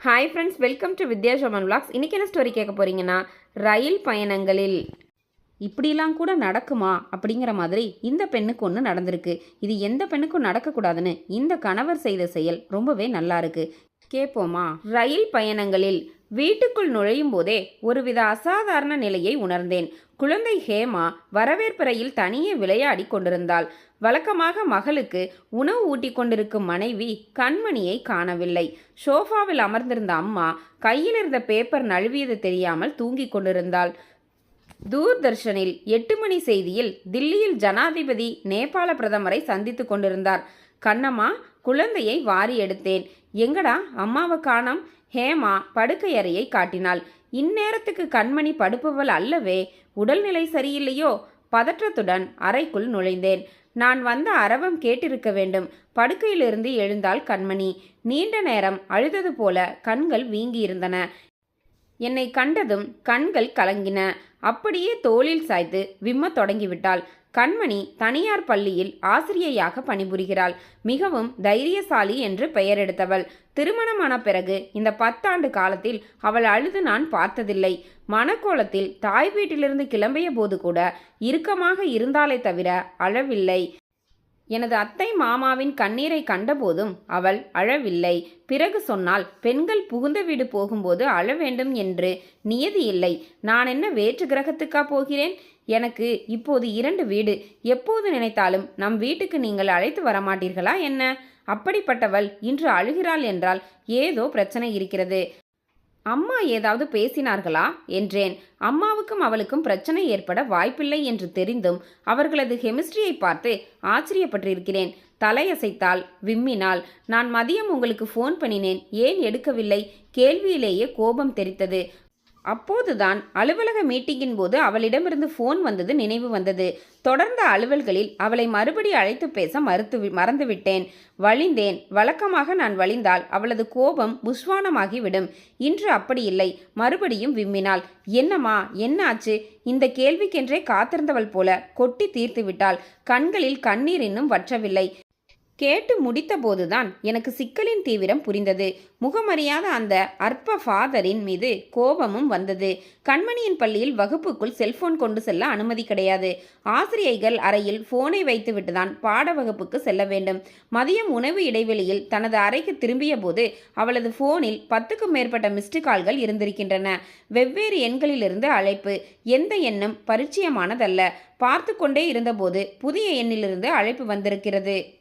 Hi friends welcome to Vidya Soman vlogs. இன்றைக்கி என்ன story கேட்க போகிறீங்கன்னா ரயில் பயணங்களில். இப்படிலாம் கூட நடக்குமா? அப்படிங்கிற மாதிரி இந்த பெண்ணுக்கு ஒன்று நடந்திருக்கு. இது எந்த பெண்ணுக்கும் நடக்கக்கூடாதுன்னு இந்த கணவர் செய்த செயல் ரொம்பவே நல்லா இருக்கு கேட்போமா ரயில் பயணங்களில் வீட்டுக்குள் நுழையும் போதே ஒருவித அசாதாரண நிலையை உணர்ந்தேன். குழந்தை ஹேமா வரவேற்பறையில் தனியே விளையாடி கொண்டிருந்தாள். வழக்கமாக மகளுக்கு உணவு ஊட்டி கொண்டிருக்கும் மனைவி கண்மணியை காணவில்லை. சோஃபாவில் அமர்ந்திருந்த அம்மா கையில் இருந்த பேப்பர் நழுவியது தெரியாமல் தூங்கிக் கொண்டிருந்தாள். தூர்தர்ஷனில் எட்டு மணி செய்தியில் தில்லியில் ஜனாதிபதி நேபாள பிரதமரை சந்தித்து கொண்டிருந்தார். கண்ணம்மா குழந்தையை வாரி எடுத்தேன். எங்கடா அம்மாவை காணம்? ஹேமா படுக்கையறையை காட்டினாள். இந்நேரத்துக்கு கண்மணி படுப்பவள் அல்லவே உடல்நிலை சரியில்லையோ? பதற்றத்துடன் அறைக்குள் நுழைந்தேன். நான் வந்த அரவம் கேட்டிருக்க வேண்டும். படுக்கையிலிருந்து எழுந்தாள் கண்மணி. நீண்ட நேரம் அழுதது போல கண்கள் வீங்கியிருந்தன. என்னை கண்டதும் கண்கள் கலங்கின. அப்படியே தோளில் சாய்த்து விம்மத் தொடங்கிவிட்டாள். கண்மணி தனியார் பள்ளியில் ஆசிரியையாக பணிபுரிகிறாள். மிகவும் தைரியசாலி என்று பெயர் எடுத்தவள். திருமணமான பிறகு இந்த பத்தாண்டு காலத்தில் அவள் அழுது நான் பார்த்ததில்லை. மணக்கோலத்தில் தாய் வீட்டிலிருந்து கிளம்பிய போது கூட இறுக்கமாக இருந்தாலே தவிர அழவில்லை எனது அத்தை மாமாவின் கண்ணீரை கண்டபோதும் அவள் அழவில்லை. பிறகு சொன்னால் பெண்கள் புகுந்த வீடு போகும்போது அழ வேண்டும் என்று நியதி இல்லை. நான் என்ன வேற்று கிரகத்துக்கா போகிறேன்? எனக்கு இப்போது இரண்டு வீடு. எப்போது நினைத்தாலும் நம் வீட்டுக்கு நீங்கள் அழைத்து வரமாட்டீர்களா என்ன? அப்படிப்பட்டவள் இன்று அழுகிறாள் என்றால் ஏதோ பிரச்சனை இருக்கிறது. அம்மா ஏதாவது பேசினார்களா? என்றேன். அம்மாவுக்கும் அவளுக்கும் பிரச்சனை ஏற்பட வாய்ப்பில்லை என்று தெரிந்தும் அவர்களது கெமிஸ்ட்ரியை பார்த்து ஆச்சரியப்பட்டிருக்கிறேன். தலையசைத்தாள் விம்மினாள். நான் மதியம் உங்களுக்கு ஃபோன் பண்ணினேன். ஏன் எடுக்கவில்லை? கேள்வியிலேயே கோபம் தெரித்தது. அப்போதுதான் அலுவலக மீட்டிங்கின் போது அவளிடமிருந்து ஃபோன் வந்தது நினைவு வந்தது. தொடர்ந்த அலுவல்களில் அவளை மறுபடி அழைத்து பேச மறுத்து மறந்துவிட்டேன். வழிந்தேன். வழக்கமாக நான் வழிந்தால் அவளது கோபம் புஷ்வானமாகிவிடும் இன்று அப்படி இல்லை. மறுபடியும் விம்மினாள். என்னம்மா? என்ன ஆச்சு? இந்த கேள்விக்கென்றே காத்திருந்தவள் போல. கொட்டி தீர்த்து விட்டாள் கண்களில் கண்ணீர் இன்னும் வற்றவில்லை. கேட்டு முடித்தபோதுதான் எனக்கு சிக்கலின் தீவிரம் புரிந்தது. முகமறியாத அந்த அற்ப ஃபாதரின் மீது கோபமும் வந்தது. கண்மணியின் பள்ளியில் வகுப்புக்குள் செல்போன் கொண்டு செல்ல அனுமதி கிடையாது. ஆசிரியைகள் அறையில் போனை வைத்துவிட்டுதான் பாட வகுப்புக்கு செல்ல வேண்டும். மதியம் உணவு இடைவெளியில் தனது அறைக்கு திரும்பிய போது அவளது போனில் பத்துக்கும் மேற்பட்ட மிஸ்டு கால்கள் இருந்திருக்கின்றன. வெவ்வேறு எண்களிலிருந்து அழைப்பு எந்த எண்ணும் பரிச்சயமானதல்ல. பார்த்து கொண்டே இருந்தபோது புதிய எண்ணிலிருந்து அழைப்பு வந்திருக்கிறது.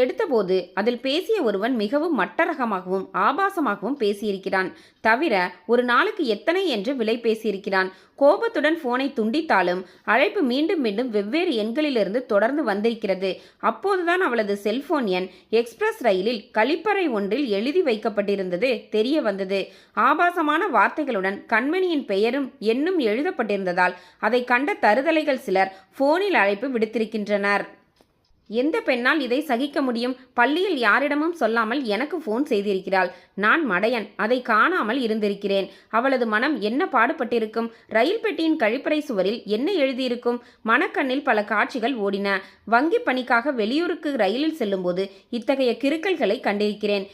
எடுத்தபோது அதில் பேசிய ஒருவன் மிகவும் மட்டரகமாகவும் ஆபாசமாகவும் பேசியிருக்கிறான். தவிர ஒரு நாளுக்கு எத்தனை என்று விலை பேசியிருக்கிறான். கோபத்துடன் போனை துண்டித்தாலும் அழைப்பு மீண்டும் மீண்டும் வெவ்வேறு எண்களிலிருந்து தொடர்ந்து வந்திருக்கிறது. அப்போதுதான் அவளது செல்போன் எண் எக்ஸ்பிரஸ் ரயிலில் கழிப்பறை ஒன்றில் எழுதி வைக்கப்பட்டிருந்தது தெரிய வந்தது. ஆபாசமான வார்த்தைகளுடன் கண்மணியின் பெயரும் எண்ணும் எழுதப்பட்டிருந்ததால் அதை கண்ட தருதலைகள் சிலர் போனில் அழைப்பு விடுத்திருக்கின்றனர். எந்த பெண்ணால் இதை சகிக்க முடியும்? பள்ளியில் யாரிடமும் சொல்லாமல் எனக்கு ஃபோன் செய்திருக்கிறாள். நான் மடையன். அதை காணாமல் இருந்திருக்கிறேன். அவளது மனம் என்ன பாடுபட்டிருக்கும்? ரயில் பெட்டியின் கழிப்பறை சுவரில் என்ன எழுதியிருக்கும்? மனக்கண்ணில் பல காட்சிகள் ஓடின. வங்கி பணிக்காக வெளியூருக்கு ரயிலில் செல்லும்போது இத்தகைய கிறுக்கல்களை கண்டிருக்கிறேன்.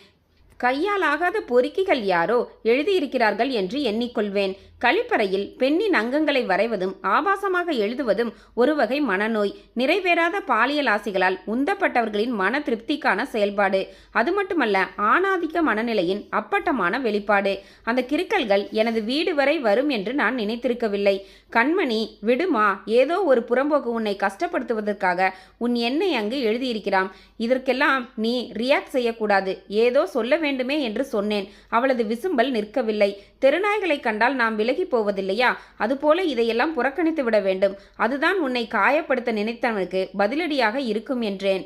கையால் ஆகாத பொறுக்கிகள் யாரோ எழுதியிருக்கிறார்கள் என்று எண்ணிக்கொள்வேன். கழிப்பறையில் பெண்ணின் அங்கங்களை வரைவதும் ஆபாசமாக எழுதுவதும் ஒரு வகை மனநோய். நிறைவேறாத பாலியல் ஆசைகளால் உந்தப்பட்டவர்களின் மன திருப்திக்கான செயல்பாடு. அது மட்டுமல்ல ஆணாதிக்க மனநிலையின் அப்பட்டமான வெளிப்பாடு. அந்த கிறுக்கல்கள் எனது வீடு வரை வரும் என்று நான் நினைத்திருக்கவில்லை. கண்மணி விடுமா ஏதோ ஒரு புறம்போக்கு உன்னை கஷ்டப்படுத்துவதற்காக உன் எண்ணை அங்கு எழுதியிருக்கிறான் இதற்கெல்லாம் நீ ரியாக்ட் செய்யக்கூடாது. ஏதோ சொல்ல வேண்டும் வேண்டுமே என்று சொன்னேன். அவளது விசும்பல் நிற்கவில்லை. தெருநாய்களை கண்டால் நாம் விலகி போவதில்லையா? அதுபோல இதையெல்லாம் புறக்கணித்து விட வேண்டும். அதுதான் உன்னை காயப்படுத்த நினைத்தவனுக்கு பதிலடியாக இருக்கும் என்றேன்.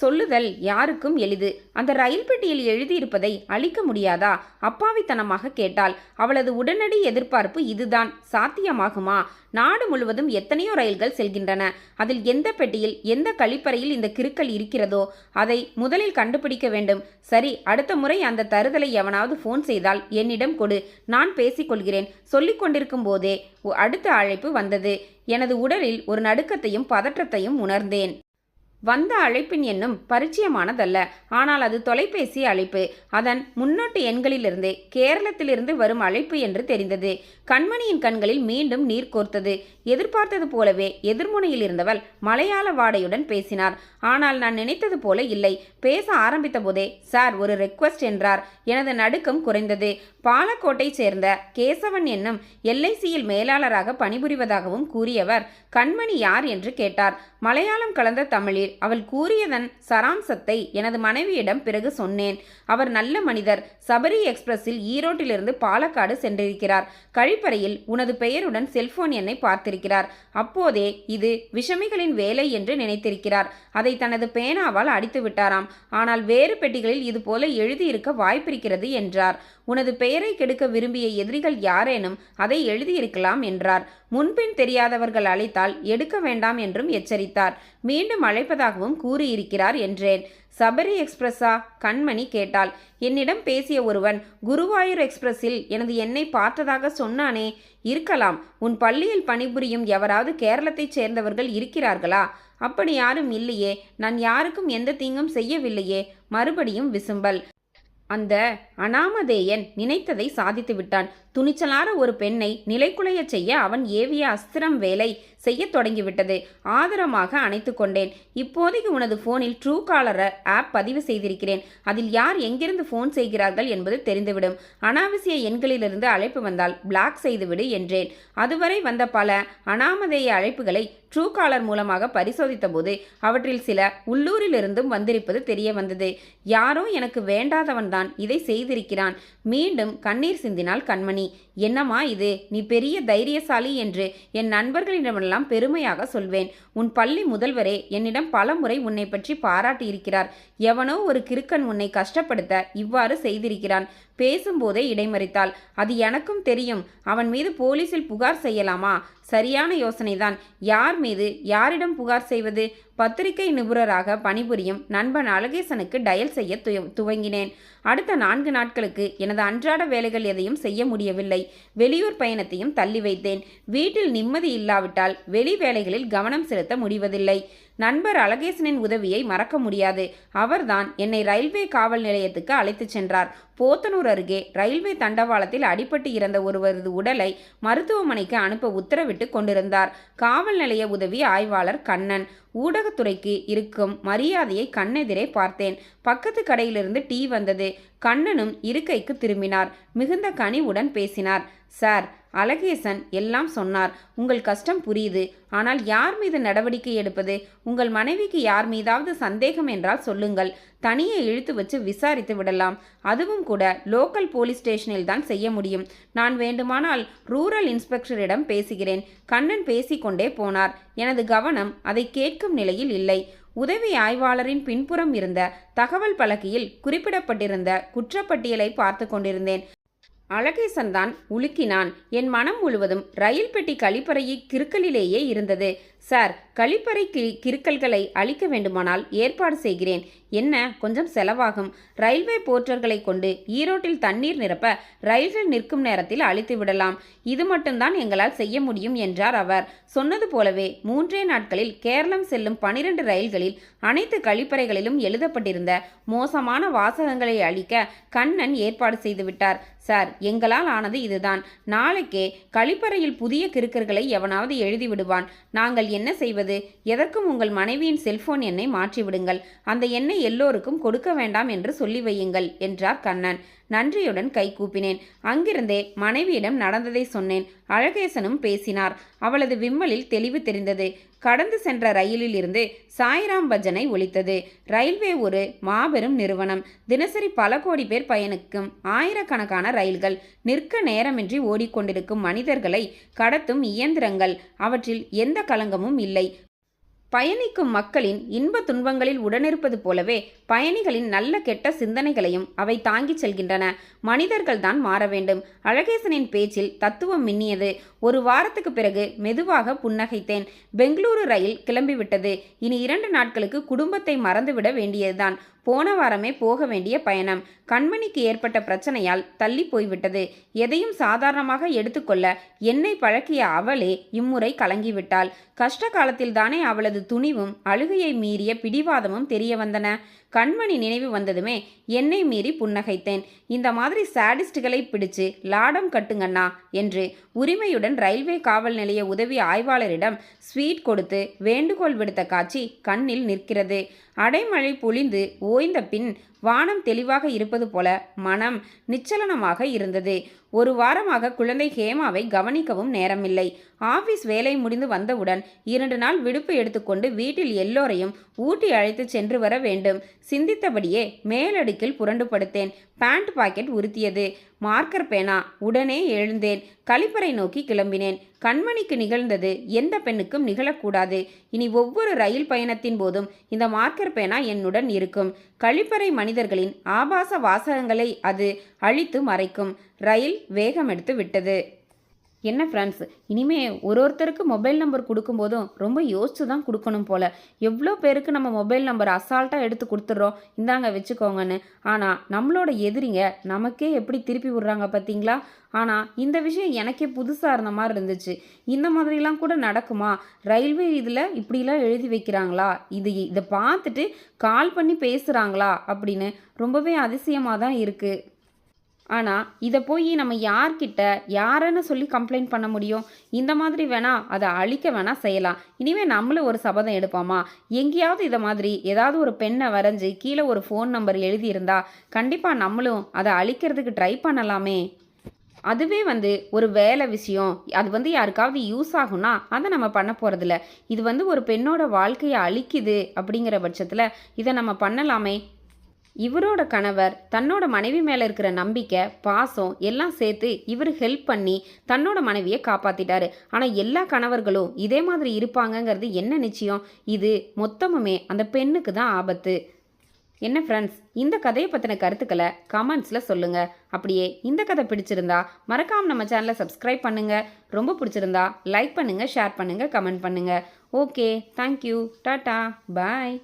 சொல்லுதல் யாருக்கும் எளிது. அந்த ரயில் பெட்டியில் எழுதியிருப்பதை அழிக்க முடியாதா? அப்பாவித்தனமாக கேட்டாள். அவளது உடனடி எதிர்பார்ப்பு இதுதான். சாத்தியமாகுமா? நாடு முழுவதும் எத்தனையோ ரயில்கள் செல்கின்றன. அதில் எந்த பெட்டியில் எந்த கழிப்பறையில் இந்த கிருக்கல் இருக்கிறதோ அதை முதலில் கண்டுபிடிக்க வேண்டும். சரி அடுத்த முறை அந்த தருதலை எவனாவது ஃபோன் செய்தால் என்னிடம் கொடு. நான் பேசிக்கொள்கிறேன் சொல்லிக் கொண்டிருக்கும் போதே அடுத்த அழைப்பு வந்தது. எனது உடலில் ஒரு நடுக்கத்தையும் பதற்றத்தையும் உணர்ந்தேன். வந்த அழைப்பின் எண்ணும் பரிச்சயமானதல்ல. ஆனால் அது தொலைபேசி அழைப்பு. அதன் முன்னோட்டு எண்களிலிருந்து கேரளத்திலிருந்து வரும் அழைப்பு என்று தெரிந்தது. கண்மணியின் கண்களில் மீண்டும் நீர் கோர்த்தது. எதிர்பார்த்தது போலவே எதிர்முனையில் இருந்தவள் மலையாள வாடையுடன் பேசினார். ஆனால் நான் நினைத்தது போல இல்லை. பேச ஆரம்பித்த போதே சார் ஒரு ரெக்வஸ்ட் என்றார். எனது நடுக்கம் குறைந்தது. பாலக்கோட்டை சேர்ந்த கேசவன் என்னும் எல்ஐசியில் மேலாளராக பணிபுரிவதாகவும் கூறியவர் கண்மணி யார்? என்று கேட்டார். மலையாளம் கலந்த தமிழில் அவள் கூறியதன் சராம்சத்தை எனது மனைவியிடம் பிறகு சொன்னேன். அவர் நல்ல மனிதர். சபரி எக்ஸ்பிரஸில் ஈரோட்டிலிருந்து பாலக்காடு சென்றிருக்கிறார். கழிப்பறையில் உனது பெயருடன் செல்போன் எண்ணை பார்த்திருக்கிறார். அப்போதே இது விஷமிகளின் வேலை என்று நினைத்திருக்கிறார். அதை தனது பேனாவால் அடித்து விட்டாராம். ஆனால் வேறு பெட்டிகளில் இதுபோல எழுதியிருக்க வாய்ப்பிருக்கிறது என்றார். உனது பெயரை கெடுக்க விரும்பிய எதிரிகள் யாரேனும் அதை எழுதியிருக்கலாம் என்றார். முன்பின் தெரியாதவர்கள் அழைத்தால் எடுக்க வேண்டாம் என்றும் எச்சரித்தார். மீண்டும் அழைப்பதாகவும் கூறியிருக்கிறார் என்றேன். சபரி எக்ஸ்பிரஸா கண்மணி கேட்டாள். என்னிடம் பேசிய ஒருவன் குருவாயூர் எக்ஸ்பிரஸில் எனது எண்ணை பார்த்ததாக சொன்னானே. இருக்கலாம் உன் பள்ளியில் பணிபுரியும் எவராவது கேரளத்தைச் சேர்ந்தவர்கள் இருக்கிறார்களா? அப்படி யாரும் இல்லையே. நான் யாருக்கும் எந்த தீங்கும் செய்யவில்லையே. மறுபடியும் விசும்பல். அந்த அனாமதேயன் நினைத்ததை சாதித்து விட்டான். துணிச்சலான ஒரு பெண்ணை நிலைக்குலையச் செய்ய அவன் ஏவிய அஸ்திரம் வேலை செய்யத் தொடங்கிவிட்டது. ஆதரமாக அணைத்து கொண்டேன். இப்போதைக்கு உனது போனில் ட்ரூ காலர் ஆப் பதிவு செய்திருக்கிறேன். அதில் யார் எங்கிருந்து ஃபோன் செய்கிறார்கள் என்பது தெரிந்துவிடும். அனாவசிய எண்களிலிருந்து அழைப்பு வந்தால் பிளாக் செய்துவிடு என்றேன். அதுவரை வந்த பல அனாமதேய அழைப்புகளை ட்ரூ காலர் மூலமாக பரிசோதித்தபோது அவற்றில் சில உள்ளூரிலிருந்தும் வந்திருப்பது தெரிய வந்தது யாரோ எனக்கு வேண்டாதவன்தான் இதை செய்திருக்கிறான். மீண்டும் கண்ணீர் சிந்தினால் கண்மணி என்னம்மா இது? நீ பெரிய தைரியசாலி என்று என் நண்பர்களிடமெல்லாம் பெருமையாக சொல்வேன். உன் பள்ளி முதல்வரே என்னிடம் பல முறை உன்னை பற்றி பாராட்டியிருக்கிறார். எவனோ ஒரு கிறுக்கன் உன்னை கஷ்டப்படுத்த இவ்வாறு செய்திருக்கிறான். பேசும்போதே இடைமறித்தாள். அது எனக்கும் தெரியும். அவன் மீது போலீசில் புகார் செய்யலாமா? சரியான யோசனைதான். யார் மீது? யாரிடம் புகார் செய்வது? பத்திரிகை நிபுணராக பணிபுரியும் நண்பன் அழகேசனுக்கு டயல் செய்ய துவ- துவங்கினேன். அடுத்த நான்கு நாட்களுக்கு எனது அன்றாட வேலைகள் எதையும் செய்ய முடியவில்லை. வெளியூர் பயணத்தையும் தள்ளி வைத்தேன். வீட்டில் நிம்மதி இல்லாவிட்டால் வெளி வேலைகளில் கவனம் செலுத்த முடிவதில்லை. நண்பர் அழகேசனின் உதவியை மறக்க முடியாது. அவர்தான் என்னை ரயில்வே காவல் நிலையத்துக்கு அழைத்துச் சென்றார். போத்தனூர் அருகே ரயில்வே தண்டவாளத்தில் அடிபட்டு இறந்த ஒருவரது உடலை மருத்துவமனைக்கு அனுப்ப உத்தரவிட்டு கொண்டிருந்தார். காவல் நிலைய உதவி ஆய்வாளர் கண்ணன். ஊடகத்துறைக்கு இருக்கும் மரியாதையை கண்ணெதிரே பார்த்தேன். பக்கத்து கடையிலிருந்து டீ வந்தது. கண்ணனும் இருக்கைக்கு திரும்பினார். மிகுந்த கனிவுடன் பேசினார். சார் அழகேசன் எல்லாம் சொன்னார். உங்கள் கஷ்டம் புரியுது. ஆனால் யார் மீது நடவடிக்கை எடுப்பது? உங்கள் மனைவிக்கு யார் மீதாவது சந்தேகம் என்றால் சொல்லுங்கள். தனியே இழுத்து வச்சு விசாரித்து விடலாம். அதுவும் கூட லோக்கல் போலீஸ் ஸ்டேஷனில் தான் செய்ய முடியும். நான் வேண்டுமானால் ரூரல் இன்ஸ்பெக்டரிடம் பேசுகிறேன். கண்ணன் பேசிக்கொண்டே போனார். எனது கவனம் அதை கேட்கும் நிலையில் இல்லை. உதவி ஆய்வாளரின் பின்புறம் இருந்த தகவல் பலகையில் குறிப்பிடப்பட்டிருந்த குற்றப்பட்டியலை பார்த்து கொண்டிருந்தேன். அழகேசன் தான் உலுக்கினான். என் மனம் முழுவதும் ரயில் பெட்டி கழிப்பறையை கிறுக்கலிலேயே இருந்தது. சார் கழிப்பறை கி கிறுக்கல்களை அழிக்க வேண்டுமானால் ஏற்பாடு செய்கிறேன். என்ன? கொஞ்சம் செலவாகும். ரயில்வே போர்ட்டர்களை கொண்டு ஈரோட்டில் தண்ணீர் நிரப்ப ரயில்கள் நிற்கும் நேரத்தில் அழித்து விடலாம். இது மட்டும்தான் எங்களால் செய்ய முடியும் என்றார் அவர். சொன்னது போலவே மூன்றே நாட்களில் கேரளம் செல்லும் பனிரெண்டு ரயில்களில் அனைத்து கழிப்பறைகளிலும் எழுதப்பட்டிருந்த மோசமான வாசகங்களை அழிக்க கண்ணன் ஏற்பாடு செய்துவிட்டார் சார் எங்களால் ஆனது இதுதான். நாளைக்கே கழிப்பறையில் புதிய கிறுக்கர்களை எவனாவது எழுதி விடுவான். நாங்கள் என்ன செய்வது? எதற்கும் உங்கள் மனைவியின் செல்போன் எண்ணை மாற்றிவிடுங்கள். அந்த எண்ணை எல்லோருக்கும் கொடுக்க வேண்டாம் என்று சொல்லி வையுங்கள் என்றார் கண்ணன். நன்றியுடன் கை கூப்பினேன். அங்கிருந்தே மனைவியிடம் நடந்ததை சொன்னேன். அழகேசனும் பேசினார். அவளது விம்மலில் தெளிவு தெரிந்தது. கடந்து சென்ற ரயிலில் இருந்து சாய்ராம் பஜனை ஒலித்தது. ரயில்வே ஒரு மாபெரும் நிறுவனம். தினசரி பல கோடி பேர் பயணிக்கும் ஆயிரக்கணக்கான ரயில்கள். நிற்க நேரமின்றி ஓடிக்கொண்டிருக்கும் மனிதர்களை கடத்தும் இயந்திரங்கள். அவற்றில் எந்த களங்கமும் இல்லை. பயணிக்கும் மக்களின் இன்ப துன்பங்களில் உடனிருப்பது போலவே பயணிகளின் நல்ல கெட்ட சிந்தனைகளையும் அவை தாங்கிச் செல்கின்றன. மனிதர்கள்தான் மாற வேண்டும். அழகேசனின் பேச்சில் தத்துவம் மின்னியது. ஒரு வாரத்துக்கு பிறகு மெதுவாக புன்னகைத்தேன். பெங்களூரு ரயில் கிளம்பிவிட்டது. இனி இரண்டு நாட்களுக்கு குடும்பத்தை மறந்துவிட வேண்டியதுதான். போன வாரமே போக வேண்டிய பயணம். கண்மணிக்கு ஏற்பட்ட பிரச்சனையால் தள்ளி போய்விட்டது. எதையும் சாதாரணமாக எடுத்துக்கொள்ள என்னை பழக்கிய அவளே இம்முறை கலங்கிவிட்டாள். கஷ்ட காலத்தில்தானே அவளது துணிவும் அழுகையை மீறிய பிடிவாதமும் தெரிய வந்தன கண்மணி நினைவு வந்ததுமே என்னை மீறி புன்னகைத்தேன். இந்த மாதிரி சாடிஸ்டுகளை பிடிச்சு லாடம் கட்டுங்கண்ணா என்று உரிமையுடன் ரயில்வே காவல் நிலைய உதவி ஆய்வாளரிடம் ஸ்வீட் கொடுத்து வேண்டுகோள் விடுத்த காட்சி கண்ணில் நிற்கிறது. அடைமழை பொழிந்து ஓய்ந்த பின் வானம் தெளிவாக இருப்பது போல மனம் நிச்சலனமாக இருந்தது. ஒரு வாரமாக குழந்தை ஹேமாவை கவனிக்கவும் நேரமில்லை. ஆபீஸ் வேலை முடிந்து வந்தவுடன் இரண்டு நாள் விடுப்பு எடுத்துக்கொண்டு வீட்டில் எல்லோரையும் ஊட்டி அழைத்து சென்று வர வேண்டும். சிந்தித்தபடியே மேலடுக்கில் புரண்டு படுத்தேன். பேண்ட் பாக்கெட் உறுத்தியது. மார்க்கர் பேனா உடனே எழுந்தேன். கழிப்பறை நோக்கி கிளம்பினேன். கண்மணிக்கு நிகழ்ந்தது எந்த பெண்ணுக்கும் நிகழக்கூடாது. இனி ஒவ்வொரு ரயில் பயணத்தின் போதும் இந்த மார்க்கர் பேனா என்னுடன் இருக்கும். கழிப்பறை மனிதர்களின் ஆபாச வாசகங்களை அது அழித்து மறைக்கும். ரயில் வேகம் எடுத்து விட்டது. என்ன ஃப்ரெண்ட்ஸ் இனிமே ஒரு ஒருத்தருக்கு மொபைல் நம்பர் கொடுக்கும்போதும் ரொம்ப யோசித்து தான் கொடுக்கணும் போல். எவ்வளோ பேருக்கு நம்ம மொபைல் நம்பர் அசால்ட்டாக எடுத்து கொடுத்துட்றோம்? இந்தாங்க வச்சுக்கோங்கன்னு. ஆனால் நம்மளோட எதிரிங்க நமக்கே எப்படி திருப்பி விடுறாங்க பார்த்தீங்களா ஆனால் இந்த விஷயம் எனக்கே புதுசாக இருந்த மாதிரி இருந்துச்சு. இந்த மாதிரிலாம் கூட நடக்குமா? ரயில்வே இதில் இப்படிலாம் எழுதி வைக்கிறாங்களா? இது இதை பார்த்துட்டு கால் பண்ணி பேசுகிறாங்களா அப்படின்னு ரொம்பவே அதிசயமாக தான் இருக்குது ஆனால் இதை போய் நம்ம யார்கிட்ட யாருன்னு சொல்லி கம்ப்ளைண்ட் பண்ண முடியும்? இந்த மாதிரி வேணால் அதை அழிக்க வேணால் செய்யலாம். இனிமேல் நம்மளும் ஒரு சபதம் எடுப்போமா? எங்கேயாவது இதை மாதிரி ஏதாவது ஒரு பெண்ணை வரைஞ்சி கீழே ஒரு ஃபோன் நம்பர் எழுதியிருந்தா கண்டிப்பாக நம்மளும் அதை அழிக்கிறதுக்கு ட்ரை பண்ணலாமே. அதுவே வந்து ஒரு வேலை விஷயம். அது வந்து யாருக்காவது யூஸ் ஆகும்னா அதை நம்ம பண்ண போகிறதில்ல இது வந்து ஒரு பெண்ணோட வாழ்க்கையை அழிக்குது அப்படிங்கிற பட்சத்தில் இதை நம்ம பண்ணலாமே. இவரோட கணவர் தன்னோட மனைவி மேலே இருக்கிற நம்பிக்கை பாசம் எல்லாம் சேர்த்து இவர் ஹெல்ப் பண்ணி தன்னோட மனைவியை காப்பாத்திட்டாரு. ஆனால் எல்லா கணவர்களும் இதே மாதிரி இருப்பாங்கங்கிறது என்ன நிச்சயம்? இது மொத்தமுமே அந்த பெண்ணுக்கு தான் ஆபத்து. என்ன ஃப்ரெண்ட்ஸ் இந்த கதையை பற்றின கருத்துக்களை கமெண்ட்ஸில் சொல்லுங்கள் அப்படியே இந்த கதை பிடிச்சிருந்தா மறக்காமல் நம்ம சேனலை சப்ஸ்கிரைப் பண்ணுங்கள் ரொம்ப பிடிச்சிருந்தா லைக் பண்ணுங்கள் ஷேர் பண்ணுங்கள் கமெண்ட் பண்ணுங்கள் ஓகே தேங்க்யூ டாட்டா பாய்